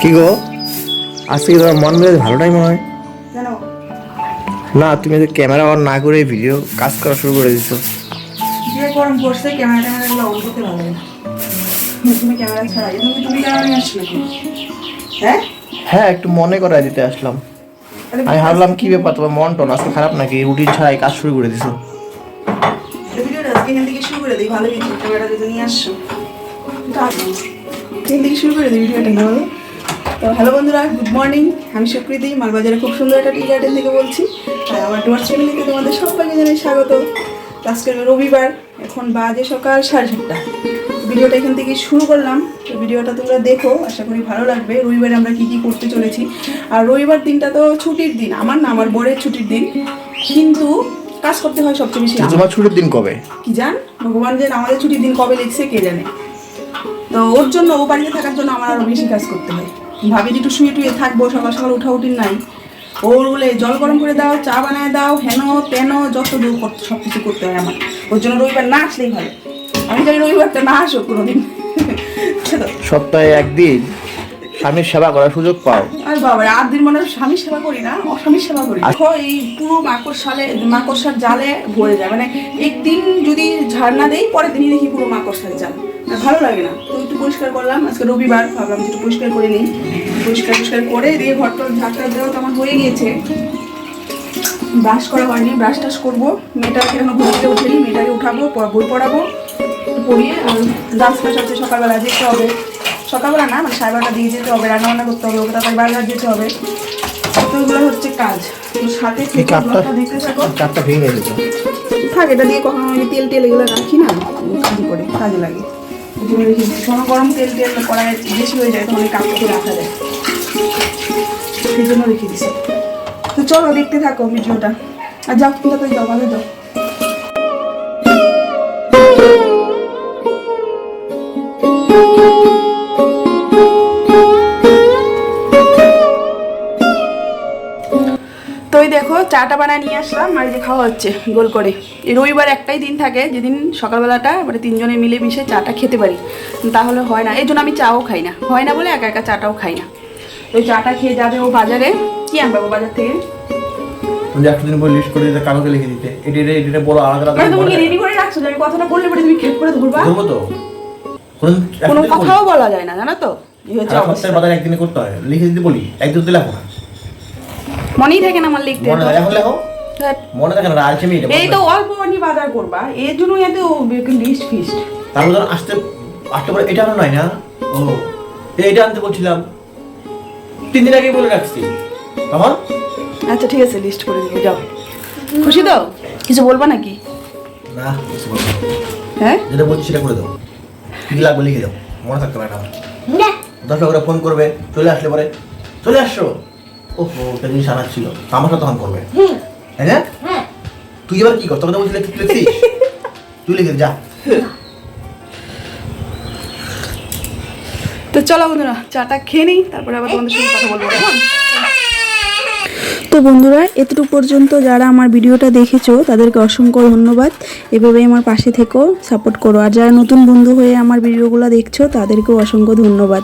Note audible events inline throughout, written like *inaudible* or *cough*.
কি গো? আজকে তোমার মন মেজাজ ভালো টাইম হয়? না তুমি ক্যামেরা অন না করে ভিডিও কাজ করা শুরু করে দিছো। যে গরম পড়ছে ক্যামেরা ট্যামেরাগুলো অন করতে না। তুমি ক্যামেরা ছাড়া তুমি তুমি ক্যামেরা নিয়ে আসছো হ্যাঁ? হ্যাঁ একটু মনে করাই দিতে আসলাম। আমি ভাবলাম কি ব্যাপার তোমার মন টন আজকে খারাপ নাকি? রুটিন ছাড়াই কাজ শুরু করে দিছো। ভিডিওটা আজকে এখান থেকে শুরু করে দিই ভালো কিছু। ক্যামেরা যদি নিয়ে আসছো এখান থেকে শুরু করে দিই ভিডিওটা না তো হ্যালো বন্ধুরা গুড মর্নিং আমি সুকৃতি মালবাজারে খুব সুন্দর একটা টি গার্ডেন থেকে বলছি। আর আমার ডুয়ার চ্যানেলে তোমাদের সবাইকে জানাই স্বাগত। আজকে রবিবার এখন বাজে সকাল সাড়ে সাতটা। ভিডিওটা এখান থেকে শুরু করলাম। তো ভিডিওটা তোমরা দেখো আশা করি ভালো লাগবে। রবিবারে আমরা কি কি করতে চলেছি। আর রবিবার দিনটা তো ছুটির দিন। আমার না আমার বরের ছুটির দিন। কিন্তু কাজ করতে হয় সবচেয়ে বেশি তোমার ছুটির দিন কবে? কি জান? ভগবান যে আমাদের ছুটির দিন কবে লিখছে কে জানে? তো ওর জন্য ও বাড়িতে থাকার জন্য আমার আরও বেশি কাজ করতে হয়। ভাবি যে একটু শুয়ে টুয়ে থাকব সকাল সকাল উঠা উঠির নাই। ওর বলে, জল গরম করে দাও, চা বানায় দাও, হেন, তেন, যত দূর করতে সব কিছু করতে হয় আমার। ওর জন্য রবিবার না আসলেই ভালো। আমি জানি রবিবারটা না আসো কোনোদিন। সপ্তাহে একদিন। স্বামীর সেবা করার সুযোগ পাও। আর বাবা দিন মনে স্বামীর সেবা করি না অস্বামীর সেবা করি। দেখো এই পুরো মাকড়সালে মাকড়সার জালে ভরে যায়। মানে একদিন যদি ঝাড় না দেই পরের দিনই দেখি পুরো মাকড়সার জাল। ভালো লাগে না। তো একটু পরিষ্কার করলাম। আজকে রবিবার ভাবলাম একটু পরিষ্কার করে নিই। পরিষ্কার পরিষ্কার করে দিয়ে ঘরটা ঝাঁকটা দেওয়া তো আমার হয়ে গিয়েছে। ব্রাশ করা হয়নি ব্রাশ টাশ করব। মেয়েটাকে এখনও ঘুরতে উঠেনি মেয়েটাকে উঠাবো বই পড়াবো পড়িয়ে আছে সকালবেলা যেতে হবে। সকালবেলা না মানে সাড়ে বারোটা দিয়ে যেতে হবে রান্না বান্না করতে হবে ওকে তারপর বাজার যেতে হবে। তো হচ্ছে কাজ সাথে কাপটা থাকো। চারটা ভেঙে গেছে থাক এটা দিয়ে কখনো আমি তেল টেল এগুলো রাখি না কাজে করে কাজে লাগে। রেখে দিচ্ছি। কোনো গরম তেল টেল কড়াই বেশি হয়ে যায় তখন কাপড়কে রাখা যায়। সেই জন্য রেখে দিছি। তো চলো দেখতে থাকো ভিডিওটা। আর যাও তুমি তাড়াতাড়ি যাও বাজার যাও। চাটা বানায় নিয়ে আসলাম আর যে খাওয়া হচ্ছে গোল করে। রবিবার একটাই দিন থাকে যেদিন সকালবেলাটা মানে তিনজনে মিলে মিশে চাটা খেতে পারি। তাহলে হয় না এই জন্য আমি চাও খাই না। হয় না বলে একা একা চাটাও খাই না। এই চাটা খেয়ে যাবে ও বাজারে। কি আনবে ও বাজার থেকে? তুমি একটা লিস্ট করে দিতে কাগজে লিখে দিতে। এটা এটা এটা বলো আলাদা আলাদা মানে তুমি রেডি করে রাখছো আমি কথাটা বললে পরে তুমি খেপ করে ধরবা? ধরবো তো। কোন- কোনো একদিন কথাও বলা। যায় না জানো তো? এই হচ্ছে অবস্থা। বাজার একদিনে করতে হয়। লিখে দিতে বলি। একদিন তো লেখো না। মনেই থাকে না আমার লিখতে মনে থাকে এখন লেখো। মনে থাকে না আলসেমি এই তো অল্প বাজার করবা এর জন্য এত লিস্ট ফিস্ট তারপর ধরো আসতে আসতে পরে এটা নাই না? ও এইটা আনতে বলছিলাম। তিন দিন আগে বলে রাখছি। তখন আচ্ছা ঠিক আছে লিস্ট করে দিবো যাও। খুশি তো? কিছু বলবা নাকি? না কিছু বলব হ্যাঁ? যেটা বলছি সেটা করে দাও। কি লাগবে লিখে দাও। মনে থাকতে পারে না দশ করে ফোন করবে চলে আসলে পরে। চলে আসছো ওহো একটা জিনিস আনার ছিল। তা আমার সাথে তখন করবে। তাই না? তুই এবার কি কর? তোকে তো বলছিলি তুই লিখছিস? তুই লিখে যা। তো চলো বন্ধুরা চাটা খেয়ে নিই তারপরে আবার তোমাদের সঙ্গে কথা বলব কেমন? তো বন্ধুরা, এতটুকু পর্যন্ত যারা আমার ভিডিওটা দেখেছ, তাদেরকে অসংখ্য ধন্যবাদ। এভাবে আমার পাশে থেকেও সাপোর্ট করো। আর যারা নতুন বন্ধু হয়ে আমার ভিডিওগুলো দেখছ, তাদেরকেও অসংখ্য ধন্যবাদ।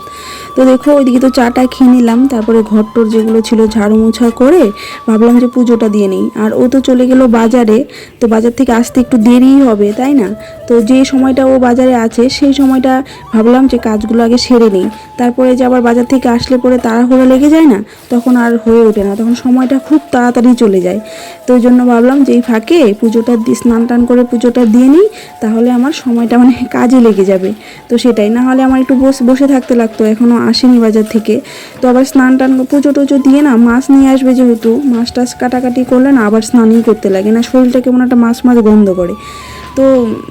তো দেখো, ওইদিকে তো চাটা খেয়ে নিলাম, তারপরে ঘর টর যেগুলো ছিল ঝাড়ু মোছা করে, ভাবলাম যে পুজোটা দিয়ে নিই। আর ও তো চলে গেল বাজারে, তো বাজার থেকে আসতে একটু দেরিই হবে, তাই না? তো যে সময়টা ও বাজারে আছে, সেই সময়টা ভাবলাম যে কাজগুলো আগে সেরে নিই। তারপরে যে আবার বাজার থেকে আসলে পরে তাড়াহুড়ো লেগে যায় না, তখন আর হয়ে ওঠে না। তখন সময়টা খুব তাড়াতাড়ি চলে যায়। তো ওই জন্য ভাবলাম যে এই ফাঁকে পুজোটা স্নান টান করে পুজোটা দিয়ে নিই, তাহলে আমার সময়টা মানে কাজে লেগে যাবে। তো সেটাই, না হলে আমার একটু বসে বসে থাকতে লাগতো এখনও আসেনি বাজার থেকে। তো আবার স্নান টান পুজো টুজো দিয়ে না মাছ নিয়ে আসবে যেহেতু, মাছ টাছ কাটাকাটি করলে না আবার স্নানই করতে লাগে, না শরীরটা কেমন একটা মাছ মাছ গন্ধ করে। তো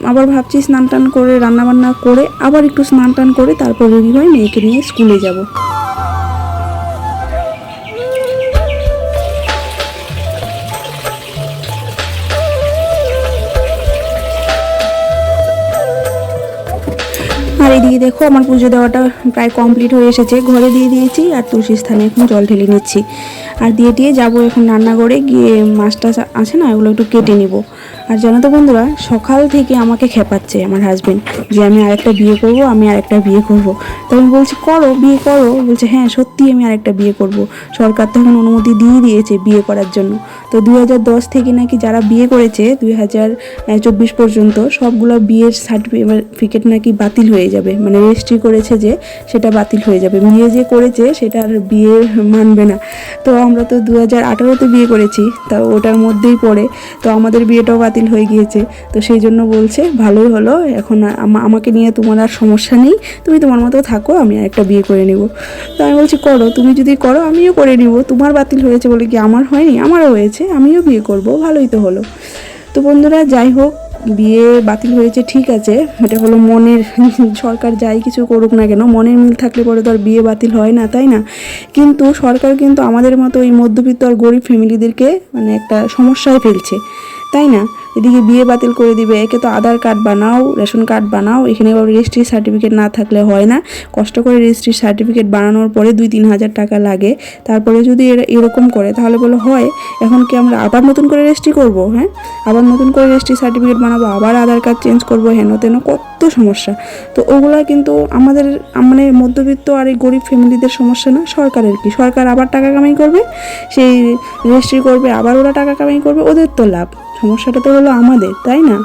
আবার ভাবছি স্নান টান করে, রান্নাবান্না করে আবার একটু স্নান টান করে তারপর রেডি মেয়েকে নিয়ে স্কুলে যাব। এইদিকে দেখো, আমার পুজো দেওয়াটা প্রায় কমপ্লিট হয়ে এসেছে। ঘরে দিয়ে দিয়েছি আর তুলসী স্থানে এখন জল ঢেলে নিচ্ছি। আর দিয়ে দিয়ে যাব এখন রান্নাঘরে, গিয়ে মাছটা আছে না, ওগুলো একটু কেটে নিব। আর জানো তো বন্ধুরা, সকাল থেকে আমাকে খেপাচ্ছে আমার হাজবেন্ড যে আমি আরেকটা বিয়ে করব, আমি আরেকটা বিয়ে করব। তো আমি বলছি, করো, বিয়ে করো। বলছে হ্যাঁ সত্যি আমি আরেকটা বিয়ে করব। সরকার তো এখন অনুমতি দিয়ে দিয়েছে বিয়ে করার জন্য। তো দুই হাজার দশ থেকে নাকি যারা বিয়ে করেছে দুই পর্যন্ত, সবগুলো বিয়ের সার্টিফিকেট নাকি বাতিল হয়ে যাবে। মানে রেজিস্ট্রি করেছে যে সেটা বাতিল হয়ে যাবে। বিয়ে যে করেছে সেটা আর বিয়ে মানবে না। তো আমরা তো দু হাজার আঠারোতে বিয়ে করেছি, তা ওটার মধ্যেই পড়ে। তো আমাদের বিয়েটাও বাতিল হয়ে গিয়েছে। তো সেই জন্য বলছে, ভালোই হলো, এখন আমাকে নিয়ে তোমার আর সমস্যা নেই। তুমি তোমার মতো থাকো, আমি একটা বিয়ে করে নিব। তো আমি বলছি, করো, তুমি যদি করো, আমিও করে নিব। তোমার বাতিল হয়েছে বলে কি আমার হয়নি? আমারও হয়েছে, আমিও বিয়ে করব। ভালোই তো হলো। তো বন্ধুরা, যাই হোক বিয়ে বাতিল হয়েছে, ঠিক আছে। এটা হলো মনের, সরকার যাই কিছু করুক না কেন, মনের মিল থাকলে পরে তো আর বিয়ে বাতিল হয় না, তাই না? কিন্তু সরকার কিন্তু আমাদের মতো ওই মধ্যবিত্ত আর গরিব ফ্যামিলিদেরকে মানে একটা সমস্যায় ফেলছে, তাই না? এদিকে বিয়ে বাতিল করে দিবে, একে তো আধার কার্ড বানাও, রেশন কার্ড বানাও, এখানে আবার রেজিস্ট্রি সার্টিফিকেট না থাকলে হয় না। কষ্ট করে রেজিস্ট্রি সার্টিফিকেট বানানোর পরে দুই তিন হাজার টাকা লাগে। তারপরে যদি এরা এরকম করে, তাহলে বলে হয়, এখন কি আমরা আবার নতুন করে রেজিস্ট্রি করব? হ্যাঁ? আবার নতুন করে রেজিস্ট্রি সার্টিফিকেট বানাবো, আবার আধার কার্ড চেঞ্জ করব, হেন তেন, কত সমস্যা। তো ওগুলা কিন্তু আমাদের মানে মধ্যবিত্ত আর এই গরিব ফ্যামিলিদের সমস্যা না, সরকারের কি? সরকার আবার টাকা কামাই করবে, সেই রেজিস্ট্রি করবে, আবার ওরা টাকা কামাই করবে, ওদের তো লাভ। সমস্যাটা তো হলো আমাদের, তাই না?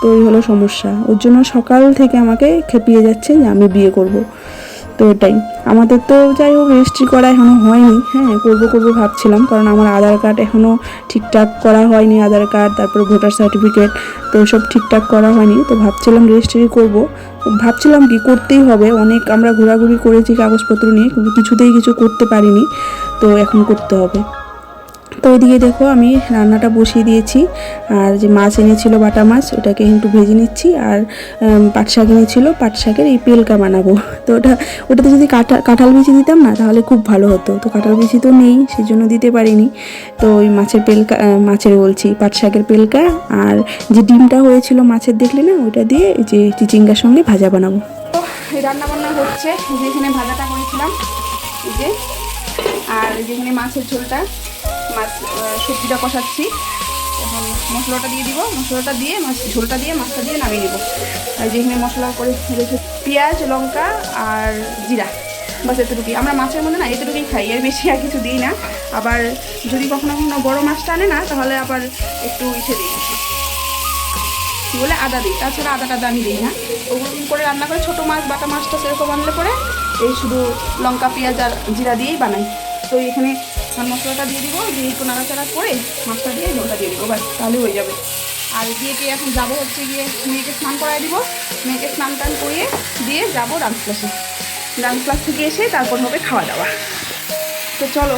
তো এই হলো সমস্যা। ওর জন্য সকাল থেকে আমাকে খেপিয়ে যাচ্ছে যে আমি বিয়ে করব। তো ওটাই আমাদের তো যাই হোক রেজিস্ট্রি করা এখনও হয়নি। হ্যাঁ করব করব ভাবছিলাম, কারণ আমার আধার কার্ড এখনও ঠিকঠাক করা হয়নি, আধার কার্ড, তারপরে ভোটার সার্টিফিকেট তো সব ঠিকঠাক করা হয়নি। তো ভাবছিলাম রেজিস্ট্রি করব। ভাবছিলাম কি করতেই হবে, অনেক আমরা ঘোরাঘুরি করেছি কাগজপত্র নিয়ে, কিন্তু কিছুতেই কিছু করতে পারিনি। তো এখন করতে হবে। তো ওইদিকে দেখো আমি রান্নাটা বসিয়ে দিয়েছি। আর যে মাছ এনেছিল, বাটা মাছ, ওটাকে একটু ভেজে নিচ্ছি। আর পাট শাক এনেছিল, পাট শাকের এই পেলকা বানাবো। তো ওটা, ওটাতে যদি কাঁঠা কাঁঠাল বিচি দিতাম না, তাহলে খুব ভালো হতো। তো কাঁঠাল বিচি তো নেই সেই জন্য দিতে পারিনি। তো ওই মাছের পেলকা মাছের বলছি, পাট শাকের পেলকা। আর যে ডিমটা হয়েছিল মাছের, দেখলে না? ওইটা দিয়ে যে চিচিঙ্গার সঙ্গে ভাজা বানাবো। তো রান্না বান্না হচ্ছে, যেখানে ভাজাটা করেছিলাম যে। আর যেখানে মাছের ঝোলটা মাছ সবজিটা কষাচ্ছি। এখন মশলাটা দিয়ে দিব। মশলাটা দিয়ে মাছ, ঝোলটা দিয়ে মাছটা দিয়ে নামিয়ে নেব। আর যেখানে মশলা করে রেখে পেঁয়াজ, লঙ্কা আর জিরা। বাস এতটুকুই। আমরা মাছের মধ্যে না এতটুকুই খাই, এর বেশি আর কিছু দিই না। আবার যদি কখনো কখনো বড় মাছটা আনে না, তাহলে আবার একটু ইসে দিই। কি বলে? আদা দিই। তাছাড়া আদা টাদা আমি দিই না। ওগুলো করে রান্না করে ছোটো মাছ, বাটা মাছটা সেরকম আনলে পরে এই শুধু লঙ্কা, পেঁয়াজ আর জিরা দিয়েই বানাই। তো এখানে ধান মশলাটা দিয়ে দিব, দিয়ে একটু নাড়াচাড়া করে মাছটা দিয়ে জলটা দিয়ে দিব, ব্যাস, তাহলে হয়ে যাবে। আর গিয়ে গিয়ে এখন যাব হচ্ছে গিয়ে, মেয়েকে স্নান করাই দিব। মেয়েকে স্নান টান করিয়ে দিয়ে যাব ডান্স ক্লাসে ডান্স ক্লাস থেকে এসে তারপর হবে খাওয়া দাওয়া তো চলো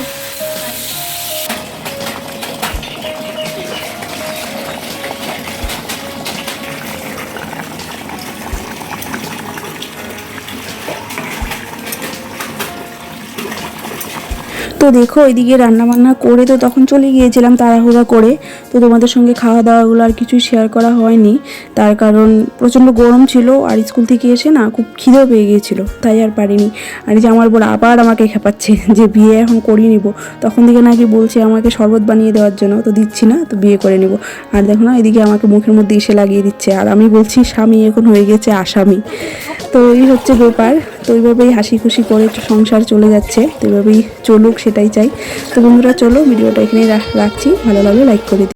তো দেখো ওইদিকে রান্না বান্না করে তো তখন চলে গিয়েছিলাম তাড়াহুড়া করে। তো তোমাদের সঙ্গে খাওয়া দাওয়াগুলো আর কিছুই শেয়ার করা হয়নি। তার কারণ প্রচণ্ড গরম ছিল আর স্কুল থেকে এসে না খুব খিদেও পেয়ে গিয়েছিল, তাই আর পারিনি। আর যে আমার বড় আবার আমাকে খেপাচ্ছে *laughs* যে বিয়ে এখন করিয়ে নিব। তখন থেকে নাকি বলছে আমাকে শরবত বানিয়ে দেওয়ার জন্য, তো দিচ্ছি না, তো বিয়ে করে নিব। আর দেখো না, এদিকে আমাকে মুখের মধ্যে এসে লাগিয়ে দিচ্ছে। আর আমি বলছি, স্বামী এখন হয়ে গেছে আসামি। তো এই হচ্ছে ব্যাপার। তো এইভাবেই হাসি খুশি করে সংসার চলে যাচ্ছে, তো এইভাবেই চলুক সেটাই চাই। তো বন্ধুরা, চলো ভিডিওটা এখানেই রাখ- রাখছি। ভালো লাগলে লাইক করে।